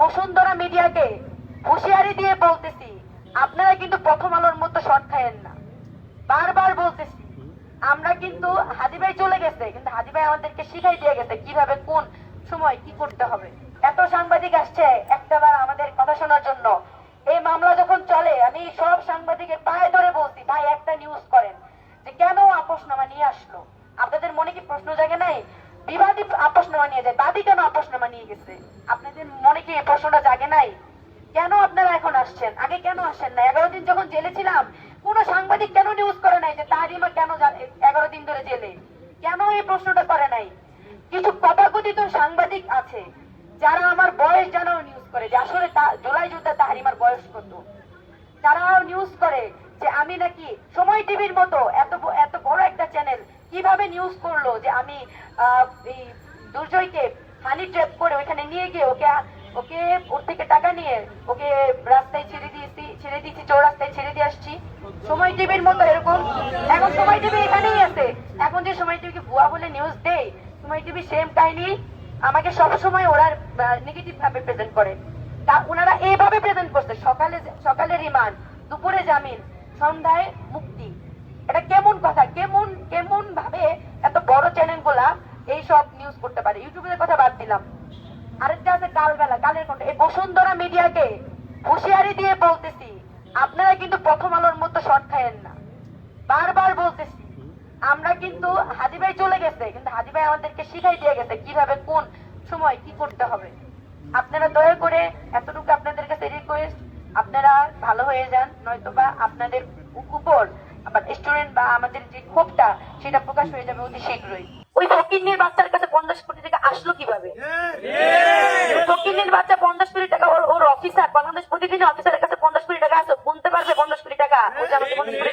বসুন্ধরা মিডিয়াকে হুঁশিয়ারি দিয়ে বলতেছি, আপনারা কিন্তু প্রথম আলোর মতো শর্ট খায়েন না। বারবার বলতেছি, আমরা কিন্তু হাদি ভাই চলে গেছে, কিন্তু হাদি ভাই আমাদেরকে শিখাই দিয়ে গেছে কীভাবে, কোন সময় কি করতে হবে। এত সাংবাদিক আসছে একটাবার আমাদের কথা শোনার জন্য। এই মামলা যখন চলে, আমি সব সাংবাদিকের পায়ে ধরে বলছি, ভাই, একটা নিউজ করেন যে কেন আপোষনামা নিয়ে আসলো? আপনাদের মনে কি প্রশ্ন জাগে নাই? বিবাদী আপোষনামা নিয়ে যায়, বাদী কেন আপোষনামা নিয়ে গেছে? আপনাদের কি এই প্রশ্নটা জাগে নাই। কেন আপনারা এখন আসছেন? আগে কেন আসেন না এগারো দিন যখন জেলে ছিলাম, কোন সাংবাদিক কেন নিউজ করে নাই যে তাহারিমা কেন এগারো দিন ধরে জেলে? কেন এই প্রশ্নটা করে নাই? কিছু তথাকথিত সাংবাদিক আছে, যারা আমার বয়স জানাও নিউজ করে যে আসলে জুলাই যুদ্ধে তাহারিমার বয়স কত। তারাও নিউজ করে যে আমি নাকি সময় টিভির মতো এত এত বড় একটা চ্যানেল কীভাবে নিউজ করল যে আমি দুর্জয়কে হানি ট্র্যাপ করে ওইখানে নিয়ে গিয়ে ওকে ওকে ওর থেকে টাকা নিয়ে ওকে রাস্তায় ছেড়ে দিয়েছি ছেড়ে দিয়েছি চৌরাস্তায় ছেড়ে দিয়ে আসছি। সময় টিভির মতো এরকম। এখন সময় টিভি এখানেই আছে। এখন যে সময় টিভিকে ভুয়া বলে নিউজ দেয়, সময় টিভি সেম কাহিনী আমাকে সবসময় ওরা নেগেটিভ ভাবে প্রেজেন্ট করে। তা ওনারা এইভাবে প্রেজেন্ট করছে, সকালে সকালে রিমান্ড দুপুরে জামিন, সন্ধ্যায় মুক্তি। এটা কেমন কথা? কেমন কেমন ভাবে এত বড় চ্যানেলগুলা এইসব নিউজ করতে পারে। ইউটিউবের কথা বাদ দিলাম। কালবেলা, কালের কণ্ঠ এই বসুন্ধরা মিডিয়াকে হুঁশিয়ারি দিয়ে বলতেছি, আপনারা কিন্তু প্রথম আলোর মতো শর্ট খায়েন না। বারবার বলতেছি, আমরা কিন্তু হাদি ভাই চলে গেছে, কিন্তু হাদি ভাই আমাদেরকে শিখাই দিয়ে গেছে কীভাবে, কোন সময় কি করতে হবে। আপনারা দয়া করে এতটুকু আপনাদের কাছে রিকোয়েস্ট আপনারা ভালো হয়ে যান, নয়তোবা আপনাদের উপর আবার স্টুডেন্ট বা আমাদের যে ক্ষোভটা, সেটা প্রকাশ হয়ে যাবে অতি শীঘ্রই। ওই ফকিন্নির বাচ্চার কাছে পঞ্চাশ কোটি টাকা আসলো কীভাবে? ফকিন্নির বাচ্চা পঞ্চাশ কোটি টাকা ওর ওর অফিসার বাংলাদেশ প্রতিদিন অফিসারের কাছে পঞ্চাশ কোটি টাকা আসো গুনতে পারবে পঞ্চাশ কোটি টাকা। ওই আমাকে পঞ্চাশ কোটি